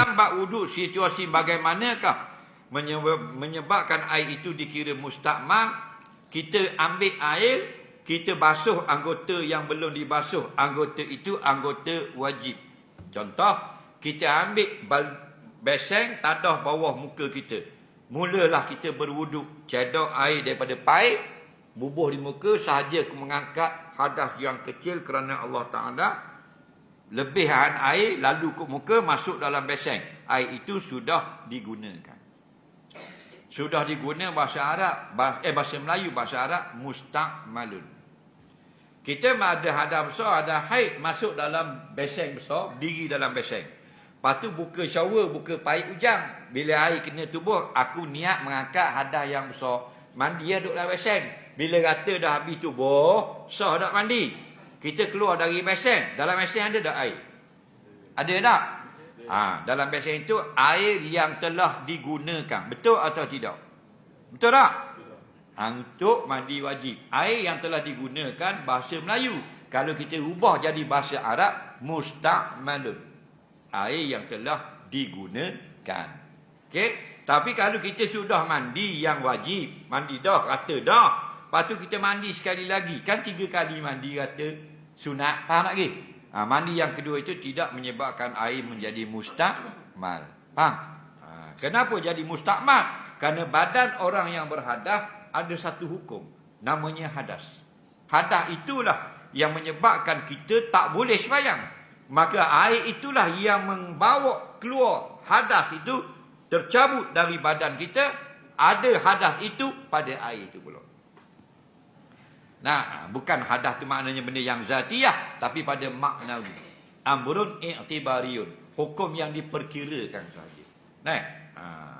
dalam bab wuduk situasi bagaimanakah menyebab, menyebabkan air itu dikira mustakmal? Kita ambil air kita basuh anggota yang belum dibasuh. Anggota itu anggota wajib. Contoh kita ambil beseng tadah bawah muka kita. Mulalah kita berwuduk cedok air daripada paip bubuh di muka sahaja mengangkat hadas yang kecil kerana Allah Taala lebihan air lalu ke muka masuk dalam beseng. Air itu sudah digunakan. Sudah diguna bahasa Arab eh bahasa Melayu bahasa Arab mustakmalun kita ada hadas besar ada haid masuk dalam beseng besar diri dalam beseng. Lepas tu buka shower buka paip ujang. Bila air kena tubuh aku niat mengangkat hadas yang besar. Mandi ya duduk dalam beseng. Bila kata dah habis tubuh sah tak mandi kita keluar dari beseng dalam beseng ada tak air ada tak Ha, dalam beseng itu air yang telah digunakan. Betul atau tidak? Betul tak? Ha, untuk mandi wajib. Air yang telah digunakan bahasa Melayu. Kalau kita ubah jadi bahasa Arab, mustakmalun. Air yang telah digunakan. Okey? Tapi kalau kita sudah mandi yang wajib, mandi dah, kata dah. Lepas tu kita mandi sekali lagi. Kan tiga kali mandi kata sunat. Faham tak lagi? Ha, mandi yang kedua itu tidak menyebabkan air menjadi mustakmal. Faham? Ha, kenapa jadi mustakmal? Kerana badan orang yang berhadas ada satu hukum. Namanya hadas. Hadas itulah yang menyebabkan kita tak boleh semayang. Maka air itulah yang membawa keluar hadas itu tercabut dari badan kita. Ada hadas itu pada air itu pula. Nah, bukan hadas tu maknanya benda yang zatiyah tapi pada maknawi. Amrun i'tibariyun. Hukum yang diperkirakan sahaja. Nah. Ha.